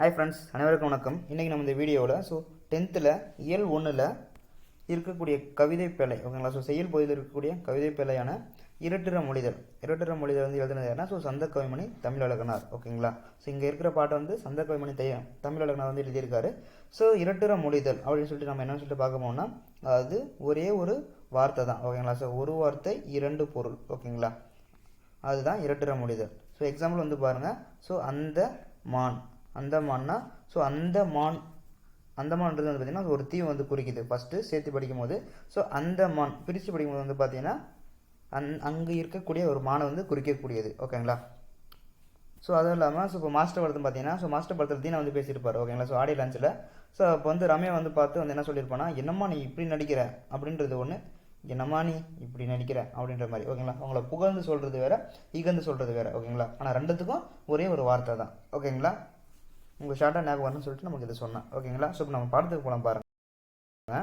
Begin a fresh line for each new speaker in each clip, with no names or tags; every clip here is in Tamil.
ஹாய் ஃப்ரெண்ட்ஸ் அனைவருக்கும் வணக்கம். இன்றைக்கி நம்ம இந்த வீடியோவில் ஸோ டென்த்தில் இயல் ஒன்றில் இருக்கக்கூடிய கவிதை பிழை ஓகேங்களா? ஸோ செயல் பகுதியில் இருக்கக்கூடிய கவிதை பிழையான இரட்டிர மொழிதல். இரட்டிர மொழிதல் வந்து எழுதுனது யாருன்னா ஸோ சந்த கவிமணி தமிழ் அழகனார் ஓகேங்களா? ஸோ இங்கே இருக்கிற பாட்டை வந்து சந்த கவிமணி தைய தமிழ் அழகனார் வந்து எழுதியிருக்காரு. ஸோ இரட்டிற மொழிதல் அப்படின்னு சொல்லிட்டு நம்ம என்னென்னு சொல்லிட்டு பார்க்க போனோம்னா அதாவது ஒரே ஒரு வார்த்தை தான் ஓகேங்களா? ஸோ ஒரு வார்த்தை இரண்டு பொருள் ஓகேங்களா? அதுதான் இரட்டிற மொழிதல். ஸோ எக்ஸாம்பிள் வந்து பாருங்கள் ஸோ அந்த மான் அந்த மான்னா ஸோ அந்த மான் அந்த மான்றது வந்து பார்த்திங்கன்னா ஒரு தீவு வந்து குறிக்குது. ஃபஸ்ட்டு சேர்த்து படிக்கும்போது ஸோ அந்த மான் பிரித்து படிக்கும்போது வந்து பார்த்தீங்கன்னா அந் அங்கே இருக்கக்கூடிய ஒரு மானை வந்து குறிக்கக்கூடியது. ஓகேங்களா ஸோ அதுவும் இல்லாமல் ஸோ இப்போ மாஸ்டர் படத்தில் பார்த்தீங்கன்னா ஸோ மாஸ்டர் படத்தில் தீனா வந்து பேசியிருப்பார். ஓகேங்களா ஸோ ஆடியோ லஞ்சில் ஸோ அப்போ வந்து ரம்யா வந்து பார்த்து வந்து என்ன சொல்லியிருப்பானா என்னம்மா நீ இப்படி நடிக்கிற? அப்படின்றது ஒன்று என்னம்மா நீ இப்படி நடிக்கிற? அப்படின்ற மாதிரி. ஓகேங்களா அவங்கள புகழ்ந்து சொல்கிறது வேறு இகழ்ந்து சொல்கிறது வேறு. ஓகேங்களா ஆனால் ரெண்டுத்துக்கும் ஒரே ஒரு வார்த்தை தான். ஓகேங்களா உங்கள் ஷார்ட்டாக ஞாபகம் வரணும்னு சொல்லிட்டு நமக்கு இதை சொன்னேன். ஓகேங்களா ஸோ இப்போ நம்ம பாடத்துக்கு போகலாம் பாருங்க.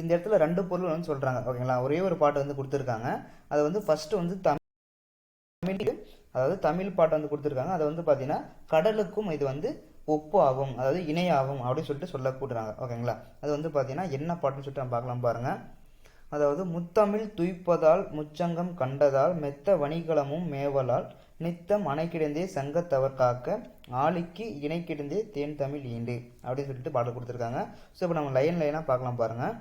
இந்த இடத்துல ரெண்டு பொருள் வந்து சொல்கிறாங்க ஓகேங்களா ஒரே ஒரு பாட்டு வந்து கொடுத்துருக்காங்க. அது வந்து ஃபஸ்ட்டு வந்து தமிழ் அதாவது தமிழ் பாட்டு வந்து கொடுத்துருக்காங்க. அதை வந்து பார்த்தீங்கன்னா கடலுக்கும் இது வந்து ஒப்பு ஆகும் அதாவது இணையாகும் அப்படின்னு சொல்லிட்டு சொல்ல கூட்டுறாங்க. ஓகேங்களா அது வந்து பார்த்தீங்கன்னா என்ன பாட்டுன்னு சொல்லிட்டு நம்ம பார்க்கலாம் பாருங்க. அதாவது முத்தமிழ் துய்ப்பதால் முச்சங்கம் கண்டதால் மெத்த வணிகளமும் மேவலால் நித்தம் அணைக்கிடந்தே சங்கத்தவர் காக்க ஆளிக்கு இணை கிடந்தே தேன் தமிழ் ஈண்டு அப்படின்னு சொல்லிட்டு பாடல் கொடுத்துருக்காங்க. ஸோ இப்போ நம்ம லைன் லைனாக பார்க்கலாம் பாருங்கள்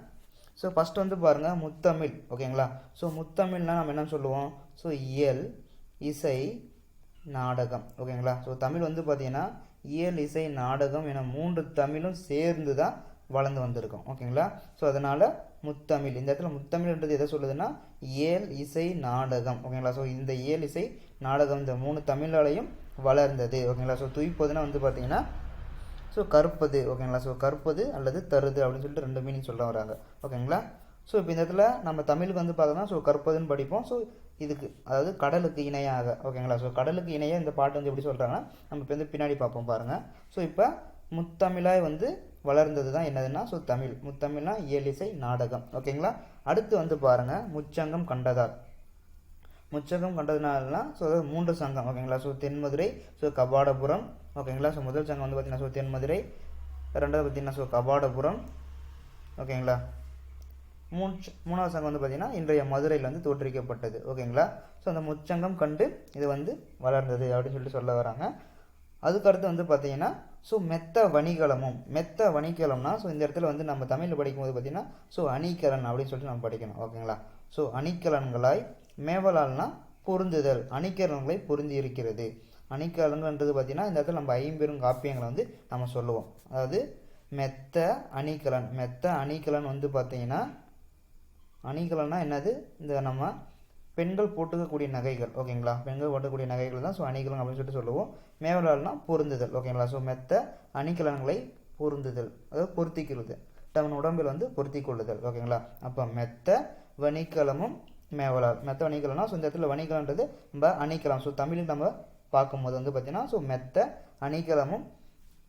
ஸோ ஃபஸ்ட் வந்து பாருங்கள் முத்தமிழ் ஓகேங்களா? ஸோ முத்தமிழ்னால் நம்ம என்ன சொல்லுவோம்? ஸோ இயல் இசை நாடகம் ஓகேங்களா? ஸோ தமிழ் வந்து பார்த்தீங்கன்னா இயல் இசை நாடகம் என மூன்று தமிழும் சேர்ந்து தான் வளர்ந்து வந்திருக்கும் ஓகேங்களா? ஸோ அதனால் முத்தமிழ் இந்த இடத்துல முத்தமிழ்ன்றது எதை சொல்லுதுன்னா இயல் இசை நாடகம் ஓகேங்களா? ஸோ இந்த இயல் இசை நாடகம் இந்த மூணு தமிழாலையும் வளர்ந்தது. ஓகேங்களா? ஸோ துய்ப்பதுன்னா வந்து பார்த்தீங்கன்னா ஸோ கற்பது ஓகேங்களா? ஸோ கற்பது அல்லது தருது அப்படின்னு சொல்லிட்டு ரெண்டு மீனிங் சொல்ல வராங்க. ஓகேங்களா? ஸோ இப்போ இந்த இடத்துல நம்ம தமிழுக்கு வந்து பார்த்தோம்னா ஸோ கற்பதுன்னு படிப்போம். ஸோ இதுக்கு அதாவது கடலுக்கு இணையாக. ஓகேங்களா? ஸோ கடலுக்கு இணையாக இந்த பாட்டு வந்து எப்படி சொல்கிறாங்கன்னா நம்ம இப்போ வந்து பின்னாடி பார்ப்போம் பாருங்கள் ஸோ இப்போ முத்தமிழாய் வந்து வளர்ந்தது தான் என்னதுன்னா ஸோ தமிழ். முத்தமிழ்னா இயலிசை நாடகம். ஓகேங்களா? அடுத்து வந்து பாருங்கள் முச்சங்கம் கண்டதால் முச்சங்கம் கண்டதுனாலலாம் ஸோ அதாவது மூன்று சங்கம் ஓகேங்களா ஸோ தென்மதுரை ஸோ கபாடபுரம் ஓகேங்களா ஸோ முதல் சங்கம் வந்து பார்த்தீங்கன்னா ஸோ தென்மதுரை ரெண்டாவது பார்த்தீங்கன்னா ஸோ கபாடபுரம் ஓகேங்களா மூன்று மூணாவது சங்கம் வந்து பார்த்திங்கன்னா இன்றைய மதுரையில் வந்து தோற்றுவிக்கப்பட்டது ஓகேங்களா ஸோ அந்த முச்சங்கம் கண்டு இது வந்து வளர்ந்தது அப்படின்னு சொல்லிட்டு சொல்ல வராங்க. அதுக்கடுத்து வந்து பார்த்தீங்கன்னா ஸோ மெத்த வணிகலமும் மெத்த வணிகலம்னா ஸோ இந்த இடத்துல வந்து நம்ம தமிழில் படிக்கும்போது பார்த்தீங்கன்னா ஸோ அணிகலன் அப்படின்னு சொல்லிட்டு நம்ம படிக்கணும் ஓகேங்களா ஸோ அணிகலன்களாய் மேவலால்னா பொருந்துதல் அணிகலன்களை பொருந்தி இருக்கிறது அணிகலன்கள்ன்றது பார்த்தீங்கன்னா இந்த இடத்துல நம்ம ஐம்பெரும் காப்பியங்களை வந்து நம்ம சொல்லுவோம். அதாவது மெத்த அணிகலன். மெத்த அணிகலன் வந்து பார்த்தீங்கன்னா அணிகலன்னா என்னது? இந்த நம்ம பெண்கள் போட்டுக்கக்கூடிய நகைகள். ஓகேங்களா? பெண்கள் போட்டக்கூடிய நகைகள் தான். ஸோ அணிகலன் அப்படின்னு சொல்லிட்டு சொல்லுவோம். மேவலால்னா பொருந்துதல். ஓகேங்களா? ஸோ மெத்த அணிகலன்களை பொருந்துதல். அதாவது பொருத்திக்கிறது. தன் உடம்பில் வந்து பொருத்தி கொள்ளுதல். ஓகேங்களா? அப்போ மெத்த வணிகலமும் மேவலால் மெத்த வணிகலம்னா ஸோ இந்த இடத்துல வணிகலன்றது நம்ம அணிக்கலாம். ஸோ தமிழில் நம்ம பார்க்கும்போது வந்து பார்த்தீங்கன்னா ஸோ மெத்த அணிகலமும்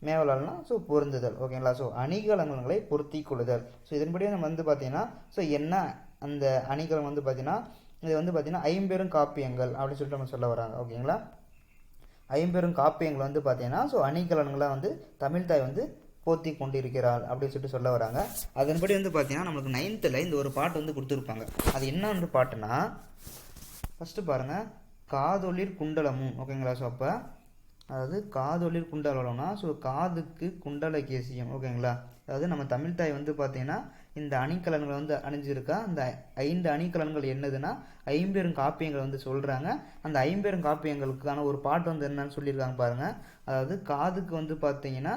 மேவலால்னா ஸோ பொருந்துதல். ஓகேங்களா ஸோ அணிகலங்களை பொருத்தி கொள்ளுதல் ஸோ இதன்படி நம்ம வந்து பார்த்திங்கன்னா ஸோ என்ன அந்த அணிகலம் வந்து பார்த்திங்கன்னா இது வந்து பார்த்திங்கன்னா ஐம்பெரும் காப்பியங்கள் அப்படின்னு சொல்லிட்டு நம்ம சொல்ல வராங்க. ஓகேங்களா ஐம்பெரும் காப்பியங்கள் வந்து பார்த்திங்கன்னா ஸோ அணிகலன்களாக வந்து தமிழ் தாய் வந்து போத்தி கொண்டிருக்கிறாள் அப்படின்னு சொல்லிட்டு சொல்ல வராங்க. அதன்படி வந்து பார்த்தீங்கன்னா நம்மளுக்கு நைன்த்தில் இந்த ஒரு பாட்டு வந்து கொடுத்துருப்பாங்க. அது என்ன பாட்டுனா ஃபஸ்ட்டு பாருங்கள் காதொளிர் குண்டலமும் ஓகேங்களா ஸோ அப்போ அதாவது காதொளிர் குண்டலம்னா ஸோ காதுக்கு குண்டல கேசியம் ஓகேங்களா அதாவது நம்ம தமிழ் தாய் வந்து பார்த்தீங்கன்னா இந்த அணிக்கலன்களை வந்து அணிஞ்சிருக்கா? அந்த ஐந்து அணிக்கலன்கள் என்னதுன்னா ஐம்பெரும் காப்பியங்கள் வந்து சொல்கிறாங்க அந்த ஐம்பெரும் காப்பியங்களுக்கான ஒரு பாட்டு வந்து என்னன்னு சொல்லியிருக்காங்க பாருங்கள் அதாவது காதுக்கு வந்து பார்த்தீங்கன்னா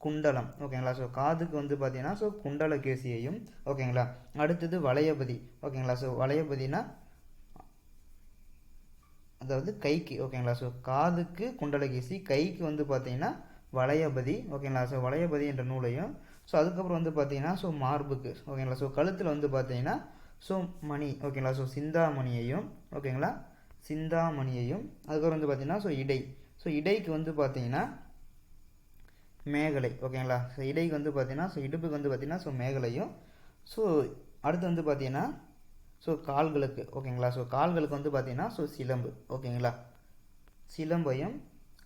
குண்டலம். ஓகேங்களா? ஸோ காதுக்கு வந்து பார்த்தீங்கன்னா ஸோ குண்டல கேசியையும் ஓகேங்களா? அடுத்தது வளையபதி. ஓகேங்களா? ஸோ வளையபதினா அதாவது கைக்கு ஓகேங்களா? ஸோ காதுக்கு குண்டலகேசி கைக்கு வந்து பார்த்தீங்கன்னா வளையபதி ஓகேங்களா? ஸோ வளையபதி என்ற நூலையும் ஸோ அதுக்கப்புறம் வந்து பார்த்தீங்கன்னா ஸோ மார்புக்கு ஓகேங்களா? ஸோ கழுத்தில் வந்து பார்த்தீங்கன்னா ஸோ மணி ஓகேங்களா? ஸோ சிந்தாமணியையும் ஓகேங்களா? சிந்தாமணியையும் அதுக்கப்புறம் வந்து பார்த்தீங்கன்னா ஸோ இடை. ஸோ இடைக்கு வந்து பார்த்தீங்கன்னா மேகலை ஓகேங்களா? ஸோ இடைக்கு வந்து பார்த்தீங்கன்னா ஸோ இடுப்புக்கு வந்து பார்த்தீங்கன்னா ஸோ மேகலையும் ஸோ அடுத்து வந்து பார்த்தீங்கன்னா ஸோ கால்களுக்கு ஓகேங்களா? ஸோ கால்களுக்கு வந்து பார்த்தீங்கன்னா ஸோ சிலம்பு ஓகேங்களா? சிலம்பையும்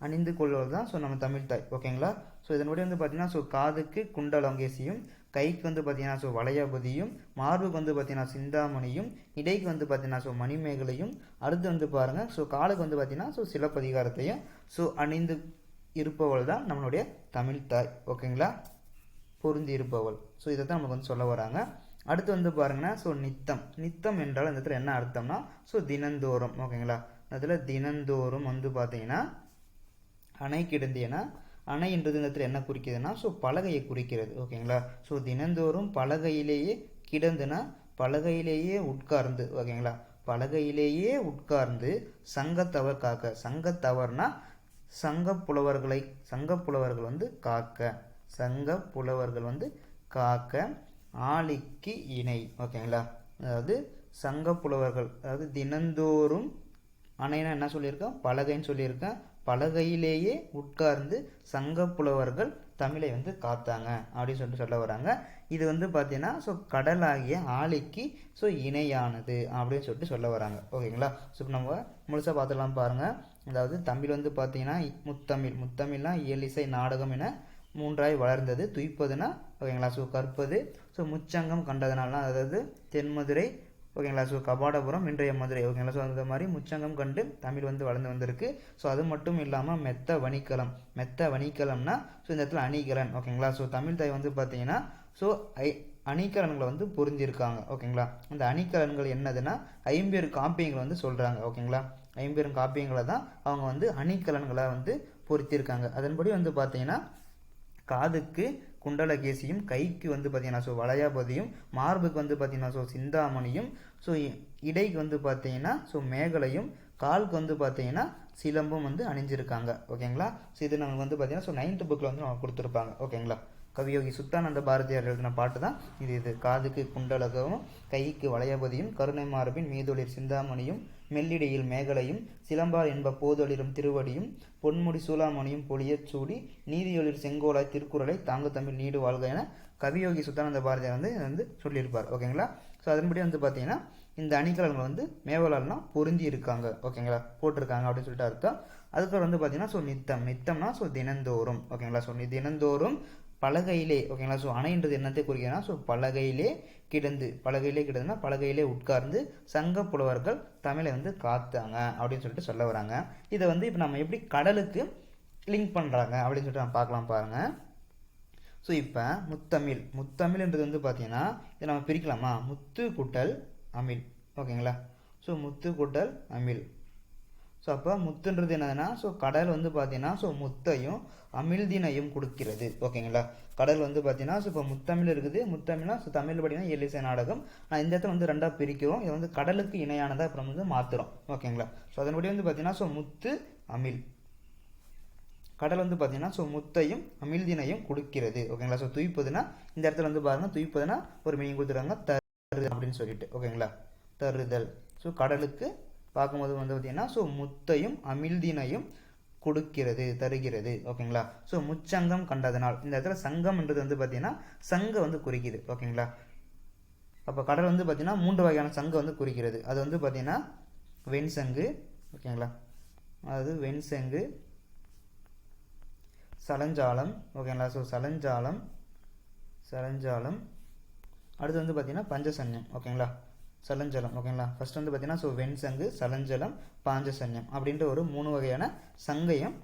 அணிந்து கொள்வது தான் ஸோ நம்ம தமிழ் தாய் ஓகேங்களா? ஸோ இதனுடைய வந்து பார்த்தீங்கன்னா ஸோ காதுக்கு குண்டலங்கேசியும் கைக்கு வந்து பார்த்தீங்கன்னா ஸோ வளையபதியும் மார்புக்கு வந்து பார்த்தீங்கன்னா சிந்தாமணியும் இடைக்கு வந்து பார்த்தீங்கன்னா ஸோ மணிமேகலையும் அடுத்து வந்து பாருங்கள் ஸோ காலுக்கு வந்து பார்த்தீங்கன்னா ஸோ சிலப்பதிகாரத்தையும் ஸோ அணிந்து இருப்பவள் தான் நம்மளுடைய தமிழ் தாய். ஓகேங்களா? பொருந்தி இருப்பவள். ஸோ இதை தான் நமக்கு வந்து சொல்ல வராங்க. அடுத்து வந்து பாருங்கன்னா ஸோ நித்தம். நித்தம் என்றால் இந்த இடத்துல என்ன அர்த்தம்னா ஸோ தினந்தோறும். ஓகேங்களா? அதில் தினந்தோறும் வந்து பார்த்தீங்கன்னா அணை கிடந்தியனா அணை என்றது இந்த இடத்துல என்ன குறிக்கிதுன்னா ஸோ பலகையை குறிக்கிறது. ஓகேங்களா? ஸோ தினந்தோறும் பலகையிலேயே கிடந்துனா பலகையிலேயே உட்கார்ந்து ஓகேங்களா? பலகையிலேயே உட்கார்ந்து சங்கத்தவர் காக்க சங்கத்தவர்னா சங்க புலவர்களை சங்க புலவர்கள் வந்து காக்க. சங்க புலவர்கள் வந்து காக்க ஆளிக்கு இணை. ஓகேங்களா? அதாவது சங்க புலவர்கள் அதாவது தினந்தோறும் அணைனா என்ன சொல்லியிருக்கேன் பலகைன்னு சொல்லியிருக்கேன் பலகையிலேயே உட்கார்ந்து சங்க புலவர்கள் தமிழை வந்து காத்தாங்க அப்படின்னு சொல்லிட்டு சொல்ல வராங்க. இது வந்து பார்த்தீங்கன்னா ஸோ கடலாகிய ஆளிக்கு ஸோ இணையானது அப்படின்னு சொல்லிட்டு சொல்ல வராங்க. ஓகேங்களா? ஸோ இப்போ நம்ம முழுசாக பார்த்துலாம் பாருங்கள் அதாவது தமிழ் வந்து பார்த்தீங்கன்னா முத்தமிழ். முத்தமிழ்னா இயலிசை நாடகம் என மூன்றாய் வளர்ந்தது. துய்ப்பதுனா ஓகேங்களா? ஸோ கற்பது. ஸோ முச்சங்கம் கண்டதுனால அதாவது தென்மதுரை ஓகேங்களா? ஸோ கபாடபுரம் இன்றைய மதுரை. ஓகேங்களா? ஸோ அந்த மாதிரி முச்சங்கம் கண்டு தமிழ் வந்து வளர்ந்து வந்திருக்கு. ஸோ அது மட்டும் இல்லாமல் மெத்த வணிக்கலம் மெத்த வணிக்கலம்னா ஸோ இந்த இடத்துல அணிகலன் ஓகேங்களா? ஸோ தமிழ் தாய் வந்து பார்த்தீங்கன்னா ஸோ ஐ அணிகலன்களை வந்து புரிஞ்சிருக்காங்க. ஓகேங்களா? அந்த அணிகலன்கள் என்னதுன்னா ஐம்பெரு காப்பியங்களை வந்து சொல்கிறாங்க ஓகேங்களா? ஐம்பெரும் காப்பியங்களை தான் அவங்க வந்து அணிக்கலன்களை வந்து பொருத்தியிருக்காங்க அதன்படி வந்து பார்த்தீங்கன்னா காதுக்கு குண்டலகேசியும் கைக்கு வந்து பார்த்தீங்கன்னா ஸோ வளையாபதியும் மார்புக்கு வந்து பார்த்தீங்கன்னா ஸோ சிந்தாமணியும் ஸோ இடைக்கு வந்து பார்த்தீங்கன்னா ஸோ மேகலையும் காலுக்கு வந்து பார்த்தீங்கன்னா சிலம்பும் வந்து அணிஞ்சிருக்காங்க. ஓகேங்களா? ஸோ இது நமக்கு வந்து பார்த்தீங்கன்னா ஸோ நைன்த் புக்கில் வந்து நமக்கு கொடுத்துருப்பாங்க. ஓகேங்களா? கவியோகி சுத்தானந்த பாரதியார் எழுதின பாட்டு தான் இது இது. காதுக்கு குண்டலகவும் கைக்கு வளையபதியும் கருணை மார்பின் மீதொளிர் சிந்தாமணியும் மெல்லிடையில் மேகலையும் சிலம்பால் என்ப போதொளிரும் திருவடியும் பொன்முடி சூளாமணியும் பொழியச் சூடி நீதியொளிர் செங்கோலாய் திருக்குறளை தாங்க தமிழ் நீடு வாழ்க என கவியோகி சுத்தானந்த பாரதியார் வந்து வந்து சொல்லியிருப்பார். ஓகேங்களா? ஸோ அதன்படி வந்து பார்த்தீங்கன்னா இந்த அணிகலன்கள் வந்து மேவலால்னா பொருந்தி இருக்காங்க. ஓகேங்களா? போட்டிருக்காங்க அப்படின்னு சொல்லிட்டு அர்த்தம். அதுக்கப்புறம் வந்து பார்த்தீங்கன்னா ஸோ நித்தம். நித்தம்னா ஸோ தினந்தோறும். ஓகேங்களா? ஸோ தினந்தோறும் பலகையிலே ஓகேங்களா ஸோ அணைன்றது என்னத்தை குறிக்கிறதுனா ஸோ பலகையிலே கிடந்து பலகையிலே கிடந்துன்னா பலகையிலே உட்கார்ந்து சங்க புலவர்கள் தமிழை வந்து காத்தாங்க அப்படின்னு சொல்லிட்டு சொல்ல வராங்க. இதை வந்து இப்போ நம்ம எப்படி கடலுக்கு லிங்க் பண்ணுறாங்க அப்படின்னு சொல்லிட்டு நம்ம பார்க்கலாம் பாருங்கள் ஸோ இப்போ முத்தமிழ் முத்தமிழ்ன்றது வந்து பார்த்தீங்கன்னா இதை நம்ம பிரிக்கலாமா? முத்து குட்டல் அமிழ் ஓகேங்களா ஸோ முத்து குட்டல் அமிழ் ஸோ அப்போ முத்துன்றது என்னதுன்னா ஸோ கடல் வந்து பார்த்தீங்கன்னா ஸோ முத்தையும் அமிழ்தினையும் கொடுக்கிறது. ஓகேங்களா கடல் வந்து பார்த்தீங்கன்னா ஸோ இப்போ முத்தமிழ் இருக்குது. முத்தமிழ்னா ஸோ தமிழ் பார்த்தீங்கன்னா எல்லிசை நாடகம். நான் இந்த இடத்துல வந்து ரெண்டாக பிரிக்கிறோம். இது வந்து கடலுக்கு இணையானதாக அப்புறம் வந்து மாற்றுறோம் ஓகேங்களா ஸோ அதன்படி வந்து பார்த்தீங்கன்னா ஸோ முத்து அமிழ். கடல் வந்து பார்த்தீங்கன்னா ஸோ முத்தையும் அமிழ்தினையும் கொடுக்கிறது. ஓகேங்களா ஸோ துய்ப்பதுன்னா இந்த இடத்துல வந்து பாருங்கள் துய்ப்பதுன்னா ஒரு மீனிங் கொடுத்துருக்காங்க தருதல் அப்படின்னு சொல்லிட்டு. ஓகேங்களா தருதல். ஸோ கடலுக்கு பார்க்கும்போது வந்து பார்த்தீங்கன்னா ஸோ முத்தையும் அமிழ்தினையும் கொடுக்கிறது தருகிறது. ஓகேங்களா? ஸோ முச்சங்கம் கண்டதனால் இந்த இடத்துல சங்கம்ன்றது வந்து பார்த்திங்கன்னா சங்க வந்து குறிக்குது. ஓகேங்களா? அப்போ கடல் வந்து பார்த்திங்கன்னா மூன்று வகையான சங்கம் வந்து குறிக்கிறது. அது வந்து பார்த்திங்கன்னா வெண்சங்கு ஓகேங்களா? அதாவது வெண்சங்கு சலஞ்சாலம் ஓகேங்களா? ஸோ சலஞ்சாலம் சலஞ்சாலம். அடுத்து வந்து பார்த்திங்கன்னா பஞ்சசன்யம் ஓகேங்களா? சலஞ்சலம் ஓகேங்களா ஃபர்ஸ்ட் வந்து பார்த்தீங்கன்னா ஸோ வெண்சங்கு சலஞ்சலம் பாஞ்சசன்யம் அப்படின்ற ஒரு மூணு வகையான சங்கையும்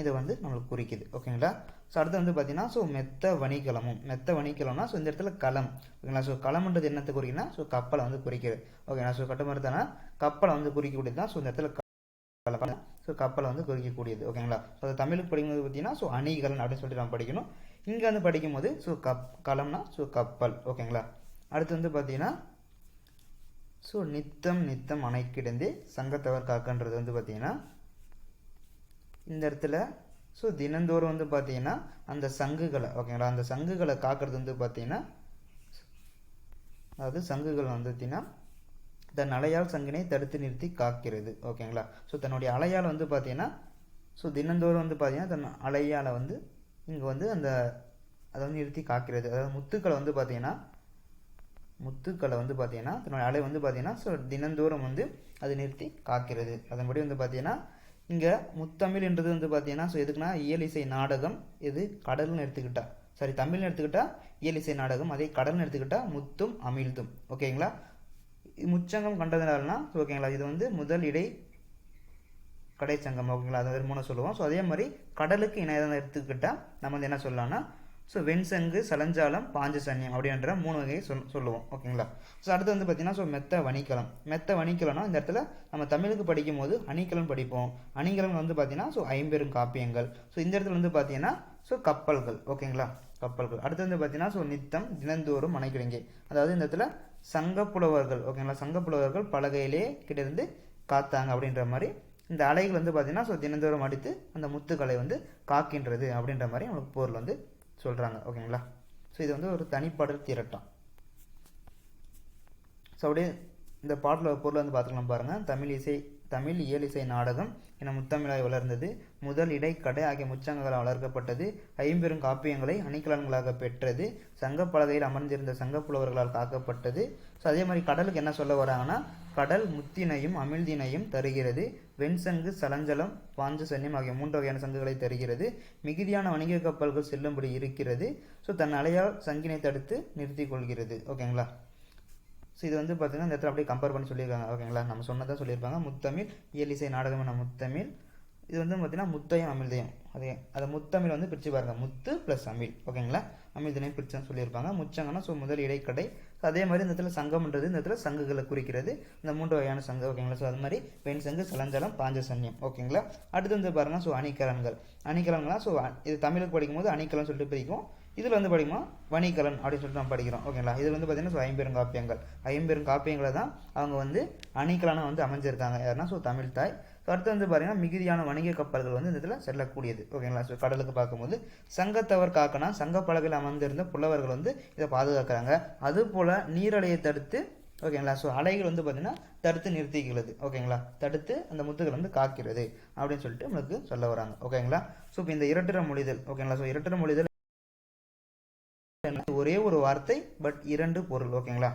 இதை வந்து நம்மளுக்கு குறிக்குது ஓகேங்களா ஸோ அடுத்து வந்து பார்த்தீங்கன்னா ஸோ மெத்த வணிகலமும். மெத்த வணிகலம்னா ஸோ இந்த இடத்துல களம் ஓகேங்களா ஸோ களம்ன்றது என்னத்தை குறிக்குன்னா ஸோ கப்பலை வந்து குறிக்கிறது ஓகேங்களா ஸோ கட்டுமரத்தானா கப்பலை வந்து குறிக்கக்கூடியது தான் ஸோ இந்த இடத்துல கப்பலை ஸோ கப்பலை வந்து குறிக்கக்கூடியது ஓகேங்களா ஸோ அது தமிழுக்கு படிக்கும்போது பார்த்தீங்கன்னா ஸோ அணிகலன் அப்படின்னு சொல்லிட்டு நம்ம படிக்கணும். இங்கே வந்து படிக்கும்போது ஸோ கப் களம்னா ஸோ கப்பல் ஓகேங்களா அடுத்து வந்து பார்த்தீங்கன்னா ஸோ நித்தம் நித்தம் அணை சங்கத்தவர் காக்கன்றது வந்து பார்த்தீங்கன்னா இந்த இடத்துல ஸோ தினந்தோறும் வந்து பார்த்தீங்கன்னா அந்த சங்குகளை ஓகேங்களா அந்த சங்குகளை காக்கிறது வந்து பார்த்தீங்கன்னா அதாவது சங்குகள் வந்து பார்த்தீங்கன்னா தன் அலையால் சங்கினை தடுத்து நிறுத்தி காக்கிறது ஓகேங்களா ஸோ தன்னுடைய அலையால் வந்து பார்த்தீங்கன்னா ஸோ தினந்தோறும் வந்து பார்த்தீங்கன்னா தன் அலையால் வந்து இங்கே வந்து அந்த அதை வந்து நிறுத்தி காக்கிறது. அதாவது முத்துக்களை வந்து பார்த்தீங்கன்னா முத்துக்களை வந்து பார்த்தீங்கன்னா தன்னுடைய அலை வந்து பார்த்தீங்கன்னா ஸோ தினந்தோறும் வந்து அது நிறுத்தி காக்கிறது. அதன்படி வந்து பார்த்தீங்கன்னா இங்கே முத்தமிழ்ன்றது வந்து பார்த்தீங்கன்னா ஸோ எதுக்குன்னா இயல் இசை நாடகம் இது கடல்னு எடுத்துக்கிட்டா. சாரி தமிழ்னு எடுத்துக்கிட்டா இயல் இசை நாடகம் அதே கடல்னு எடுத்துக்கிட்டா முத்தும் அமிழ்தும். ஓகேங்களா? முச்சங்கம் கண்டதுனாலனா ஓகேங்களா இது வந்து முதல் இடை கடைச்சங்கம் ஓகேங்களா அது மூணு சொல்லுவோம். ஸோ அதே மாதிரி கடலுக்கு இணையதான் எடுத்துக்கிட்டால் நம்ம வந்து என்ன சொல்லலாம்னா ஸோ வெண்சங்கு சலஞ்சாலம் பாஞ்ச சன்னியம் அப்படின்ற மூணு வகையை சொல் சொல்லுவோம். ஓகேங்களா? ஸோ அடுத்து வந்து பார்த்தீங்கன்னா ஸோ மெத்த வணிக்கலம் மெத்த வணிக்கலம்னா இந்த இடத்துல நம்ம தமிழுக்கு படிக்கும் போது அணிக்கலம் படிப்போம். அணிகலம் வந்து பார்த்தீங்கன்னா ஸோ ஐம்பெரும் காப்பியங்கள். ஸோ இந்த இடத்துல வந்து பார்த்தீங்கன்னா ஸோ கப்பல்கள். ஓகேங்களா? கப்பல்கள். அடுத்து வந்து பார்த்தீங்கன்னா ஸோ நித்தம் தினந்தோறும் மனைக்கிழங்கை அதாவது இந்த இடத்துல சங்கப்புலவர்கள் ஓகேங்களா? சங்கப்புலவர்கள் பலகையிலே கிட்டேருந்து காத்தாங்க அப்படின்ற மாதிரி இந்த அலைகள் வந்து பார்த்தீங்கன்னா ஸோ தினந்தோறும் அடித்து அந்த முத்துக்களை வந்து காக்கின்றது அப்படின்ற மாதிரி நம்மளுக்கு பொருள் வந்து சொல்கிறாங்க ஓகேங்களா ஸோ இது வந்து ஒரு தனிப்பாடல் திரட்டம். ஸோ அப்படியே இந்த பாட்டில் பொருள் வந்து பார்த்துக்கலாம் பாருங்கள் தமிழ் இசை தமிழ் இயலிசை நாடகம் என முத்தமிழாய் வளர்ந்தது. முதல் இடைக்கடை ஆகிய முச்சங்களால் வளர்க்கப்பட்டது. ஐம்பெரும் காப்பியங்களை அணிக்கலன்களாக பெற்றது. சங்கப் பலகையில் அமர்ந்திருந்த சங்கப்புலவர்களால் காக்கப்பட்டது. ஸோ அதே மாதிரி கடலுக்கு என்ன சொல்ல வராங்கன்னா கடல் முத்தினையும் அமிழ்தினையும் தருகிறது. வெண்சங்கு சலஞ்சலம் பாஞ்ச சன்னியம் ஆகிய மூன்று வகையான சங்குகளை தருகிறது. மிகுதியான வணிக கப்பல்கள் செல்லும்படி இருக்கிறது. ஸோ தன் அலையால் சங்கினை தடுத்து நிறுத்திக் கொள்கிறது. ஓகேங்களா? ஸோ இது வந்து பார்த்தீங்கன்னா இந்த இடத்துல அப்படியே கம்பேர் பண்ணி சொல்லியிருக்காங்க. ஓகேங்களா? நம்ம சொன்னதான் சொல்லியிருப்பாங்க. முத்தமிழ் இயலிசை நாடகம் முத்தமிழ். இது வந்து பார்த்திங்கன்னா முத்தையும் அமிழ்தையும். அதே அதை முத்தமிழ் வந்து பிரித்து பாருங்க. முத்து ப்ளஸ் அமிழ். ஓகேங்களா? அமிழ்தினையும் பிரிச்சுன்னு சொல்லியிருப்பாங்க. முச்சங்கன்னா ஸோ முதல் இடைக்கடை. ஸோ அதே மாதிரி இந்த இடத்துல சங்கம்ன்றது இந்த இடத்துல சங்குகளை குறிக்கிறது. இந்த மூன்று வகையான சங்கு ஓகேங்களா? ஸோ அது மாதிரி பெண் சங்கு சலஞ்சலம் பாஞ்ச சன்னியம் ஓகேங்களா? அடுத்து வந்து பாருங்க ஸோ அணிகலன்கள். அணிகலன்கள்லாம் ஸோ இது தமிழுக்கு படிக்கும்போது அணிகலன் சொல்லிட்டு பிரிக்கும். இதில் வந்து படிக்குமா வணிகலன் அப்படின்னு சொல்லிட்டு நம்ம படிக்கிறோம். ஓகேங்களா? இதில் வந்து பார்த்தீங்கன்னா ஸோ ஐம்பெரும் காப்பியங்கள் ஐம்பெரும் காப்பியங்களை தான் அவங்க வந்து அணிகலனாக வந்து அமைஞ்சிருக்காங்க. யாருன்னா? ஸோ தமிழ் தாய். ஸோ அடுத்து வந்து பார்த்தீங்கன்னா மிகுதியான வணிக கப்பல்கள் வந்து இந்த இதில் செல்லக்கூடியது. ஓகேங்களா? ஸோ கடலுக்கு பார்க்கும்போது சங்கத்தவர் காக்கனா சங்க பலகையில் அமர்ந்திருந்த புலவர்கள் வந்து இதை பாதுகாக்கிறாங்க. அதுபோல் நீரலையை தடுத்து ஓகேங்களா? ஸோ அலைகள் வந்து பார்த்தீங்கன்னா தடுத்து நிறுத்திக்கிறது. ஓகேங்களா? தடுத்து அந்த முத்துகள் வந்து காக்கிறது அப்படின்னு சொல்லிட்டு நம்மளுக்கு சொல்ல வராங்க. ஓகேங்களா? ஸோ இப்போ இந்த இரட்டர மொழிதல் ஓகேங்களா? ஸோ இரட்டர மொழிதல் ஒரே ஒரு வார்த்தை பட் இரண்டு பொருள் ஓகேங்களா?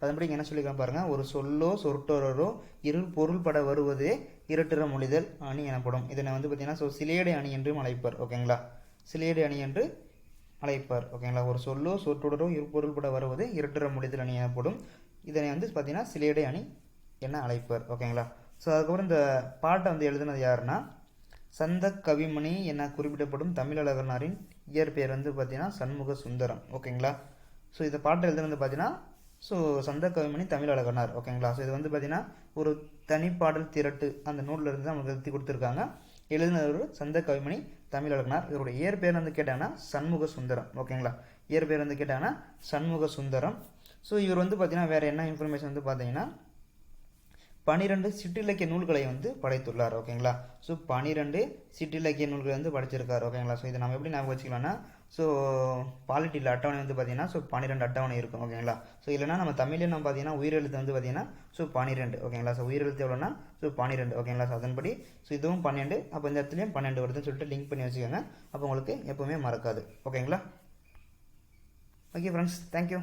அதன்படி என்ன சொல்லிக்கலாம் பாருங்கள் ஒரு சொல்லோ சொற்றொடரோ இரு பொருள்பட வருவதே இரட்டுற மொழிதல் அணி எனப்படும். இதனை வந்து பார்த்தீங்கன்னா ஸோ சிலேடை அணி என்றும் அழைப்பர் ஓகேங்களா? சிலேடை அணி என்று அழைப்பார் ஓகேங்களா? ஒரு சொல்லோ சொற்றொடரோ இரு பொருள்பட வருவது இரட்டுற மொழிதல் அணி எனப்படும். இதனை வந்து பார்த்தீங்கன்னா சிலேடை அணி என அழைப்பார் ஓகேங்களா? ஸோ அதுக்கப்புறம் இந்த பாட்டை வந்து எழுதுனது யாருன்னா சந்த கவிமணி என குறிப்பிடப்படும் தமிழழகனாரின் இயற்பெயர் வந்து பார்த்தீங்கன்னா சண்முக சுந்தரம். ஓகேங்களா? ஸோ இந்த பாட்டு எழுதுனது பார்த்தீங்கன்னா ஸோ சந்த கவிமணி தமிழழகனார். ஓகேங்களா? ஸோ இது வந்து பார்த்தீங்கன்னா ஒரு தனிப்பாடல் திரட்டு அந்த நூலில் இருந்து நமக்கு எழுதி கொடுத்துருக்காங்க. எழுதினவர் சந்த கவிமணி தமிழழகனார். இவருடைய இயற்பெயர் வந்து கேட்டாங்கன்னா சண்முக சுந்தரம். ஓகேங்களா? இயற்பெயர் வந்து கேட்டாங்கன்னா சண்முக சுந்தரம். ஸோ இவர் வந்து பார்த்தீங்கன்னா வேறு என்ன இன்ஃபர்மேஷன் வந்து பார்த்தீங்கன்னா பனிரெண்டு சிற்றிலக்கிய நூல்களை வந்து படைத்துள்ளார் ஓகேங்களா? ஸோ பனிரெண்டு சிற்றிலக்கிய நூல்களை வந்து படைச்சிருக்கார் ஓகேங்களா? ஸோ இதை நம்ம எப்படி ஞாபகம் வச்சுக்கலாம்னா ஸோ பாலிட்டியில் அட்டவணை வந்து பார்த்தீங்கன்னா ஸோ பன்னிரெண்டு அட்டவணை இருக்கும் ஓகேங்களா? ஸோ இல்லைனா நம்ம தமிழில் நம்ம பார்த்தீங்கன்னா உயிரெழுத்து வந்து பார்த்தீங்கன்னா ஸோ பன்னிரெண்டு ஓகேங்களா? ஸோ உயிரெழுத்து எவ்வளோனா ஸோ பன்னிரெண்டு ஓகேங்களா? ஸோ அதன்படி ஸோ இதுவும் பன்னெண்டு அப்போ இந்த இடத்துலையும் பன்னெண்டு வருதுன்னு சொல்லிட்டு லிங்க் பண்ணி வச்சுக்கோங்க. அப்போ உங்களுக்கு எப்போவுமே மறக்காது ஓகேங்களா? Okay friends thank you